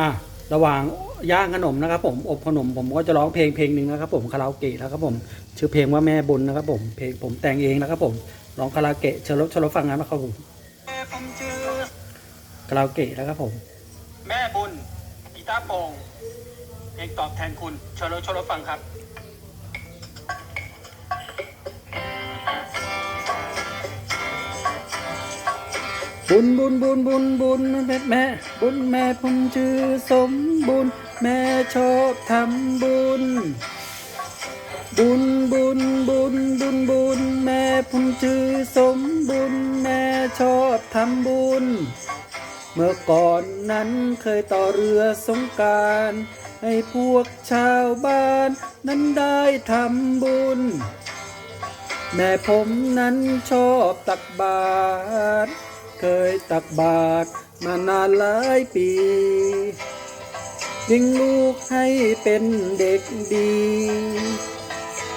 อะระหว่างย่างขนมนะครับผมอบขนมผมก็จะร้องเพลงเพลงหนึ่งนะครับผมคาราโอเกะนะครับผมชื่อเพลงว่าแม่บุญนะครับผมเพลงผมแต่งเองนะครับผมร้องคาราโอเกะเชิญรบเชิญรบฟังกันนะครับผมคาราโอเกะนะครับผม แม่บุญกีตาร์โปร่งเพลงตอบแทนคุณเชิญรับชมรับฟังครับ บุญบุญบุญบุญบุญแม่แม่บุญแม่ผมชื่อสมบุญแม่ชอบทำบุญ บุญบุญบุญบุญบุญแม่ผมชื่อสมบุญแม่ชอบทำบุญ เมื่อก่อนนั้นเคยต่อเรือสงการให้พวกชาวบ้านนั้นได้ทำบุญ แม่ผมนั้นชอบตักบาตร เคยตักบาตรมานานหลายปียิงลูกให้เป็นเด็กดี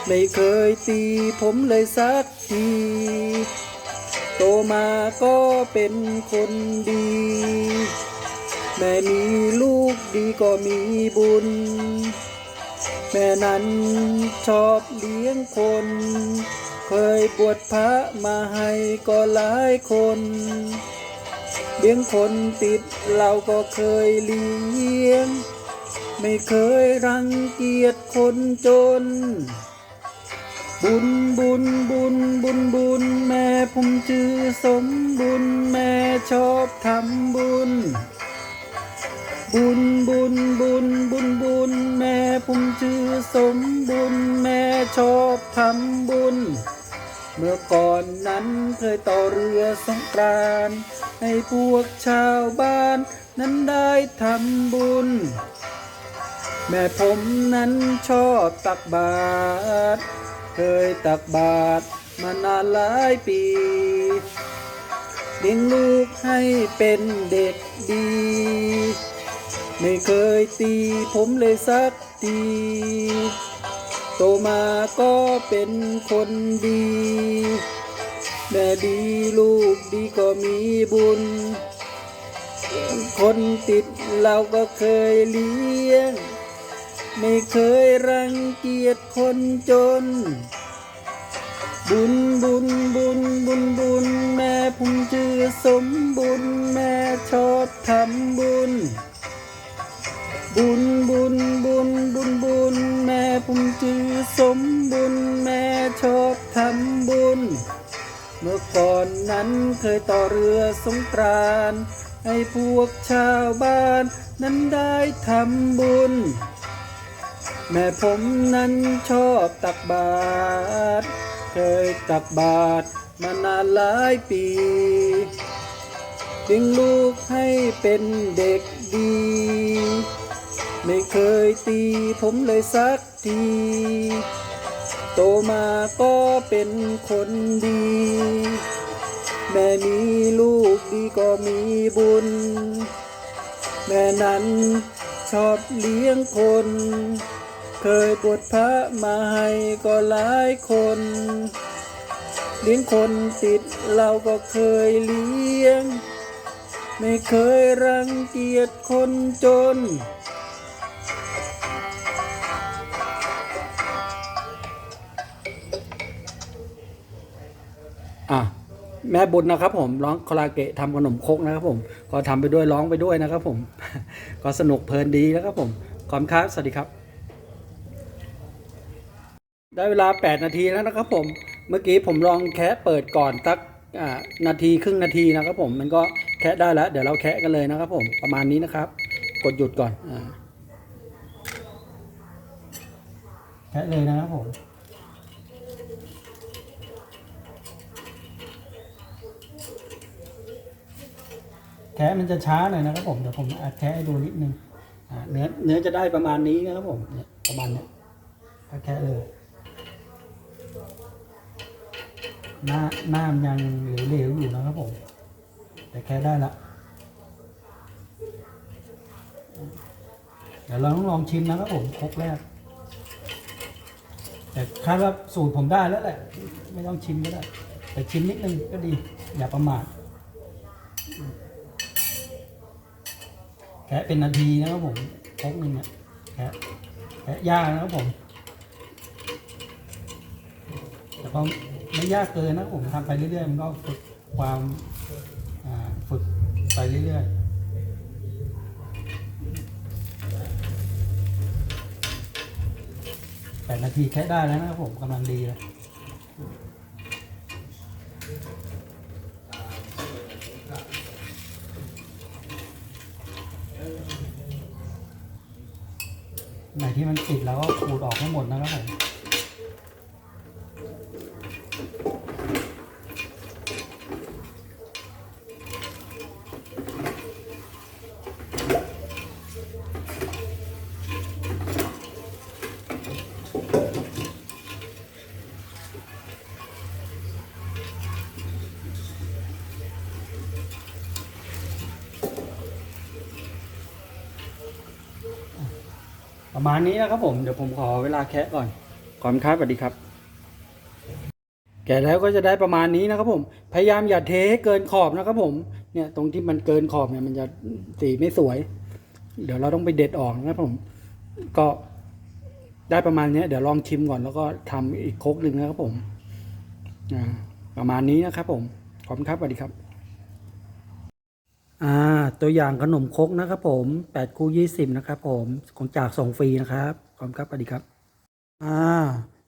ไม่เคยตีผมเลยสักที โตมาก็เป็นคนดี แม่มีลูกดีก็มีบุญ แม่นั้นชอบเลี้ยงคน เคยบวชพระมาให้ก็หลายคนเลี้ยงคนติดเราก็เคยเลี้ยง ไม่เคยรังเกียจคนจน บุญบุญบุญบุญบุญแม่ผมชื่อสมบุญแม่ชอบทำบุญ บุญบุญบุญบุญบุญแม่ผมชื่อสมบุญแม่ชอบทำบุญ เมื่อก่อนนั้นเคยต่อเรือสงกรานต์ให้พวกชาวบ้าน นั้นได้ทำบุญ แม่ผมนั้นชอบตักบาตรเคยตักบาตรมานานหลายปีเลี้ยงลูกให้เป็นเด็กดี ไม่เคยตีผมเลยสักที โตมาก็เป็นคนดี แม่ดีลูกดีก็มีบุญ คนติดเราก็เคยเลี้ยง ไม่เคยรังเกียจคนจน บุญบุญบุญบุญบุญ แม่ผมชื่อสมบุญ แม่ชอบทำบุญ บุญบุญบุญ ผมชื่อสมบุญแม่ชอบทำบุญ เมื่อก่อนนั้นเคยต่อเรือสงกรานต์ให้พวกชาวบ้านนั้นได้ทำบุญ แม่ผมนั้นชอบตักบาตรเคยตักบาตรมานานหลายปีเลี้ยงลูกให้เป็นเด็กดี ไม่เคยตีผมเลยสักที โตมาก็เป็นคนดี แม่มีลูกดีก็มีบุญ แม่นั้นชอบเลี้ยงคน เคยบวชพระมาให้ก็หลายคนเลี้ยงคนติดเราก็เคยเลี้ยง ไม่เคยรังเกียจคนจน อะแม่บุญนะครับ ผมร้องคาราเกะทำขนมครกนะครับผมก็ทำไปด้วยร้องไปด้วยนะครับ ผม ก็สนุกเพลินดีนะครับผมขอบคุณครับสวัสดีครับ ได้เวลา 8 นาทีแล้วนะครับ ผมเมื่อกี้ผมลองแคะเปิดก่อนสักนาทีครึ่งนาทีนะครับ ผมมันก็แคะได้แล้ว เดี๋ยวเราแคะกันเลยนะครับ ผมประมาณนี้นะครับ กดหยุดก่อนอแคะเลยนะครับผม แคะมันจะช้าหน่อยนะครับผมเดี๋ยวผมอัดแคะให้ดูนิดนึงอ่าเนื้อเนื้อจะได้ประมาณนี้นะครับผมเนี่ยประมาณเนี้ยแคะเลยหน้าหน้ามันยังเหลวๆอยู่นะครับผม แต่แค่ได้ละเดี๋ยวเราต้องลองชิมนะครับผมครกแรก แต่คาดว่าสูตรผมได้แล้วแหละ ไม่ต้องชิมก็ได้ แต่ชิมนิดนึงก็ดี อย่าประมาท แค่ะเป็นนาทีนะครับผมครกหนึ่งเนี่ยแกะแกะยากนะครับผม แต่ก็ไม่ยากเกินนะผมทำไปเรื่อยๆมันก็ฝึกความฝึกไปเรื่อยๆแปดนาทีแค่ได้แล้วนะครับผมกำลังดีเลย ไหนที่มันติดแล้วก็ขูดออกให้หมดนะครับผม ประมาณนี้นะครับผมเดี๋ยวผมขอเวลาแคะก่อนขอบคุณครับสวัสดีครับแกะแล้วก็จะได้ประมาณนี้นะครับผม พยายามอย่าเทให้เกินขอบนะครับผม เนี่ยตรงที่มันเกินขอบเนี่ยมันจะสีไม่สวย เดี๋ยวเราต้องไปเด็ดออกนะครับผม ก็ได้ประมาณนี้เดี๋ยวลองชิมก่อนแล้วก็ทำอีกโคกหนึ่งนะครับผม ประมาณนี้นะครับผม ขอบคุณครับสวัสดีครับ อ่าตัวอย่างขนมครกนะครับผมแปดคู่ยี่สิบนะครับผมของจากส่งฟรีนะครับขอบคุณครับสวัสดีครับอ่า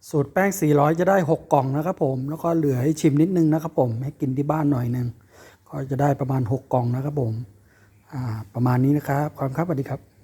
สูตรแป้ง400จะได้6กล่องนะครับผมแล้วก็เหลือให้ชิมนิดนึงนะครับผมให้กินที่บ้านหน่อยหนึงก็จะได้ประมาณ6กล่องนะครับผมอ่าประมาณนี้นะครับขอบคุณครับสวัสดีครับ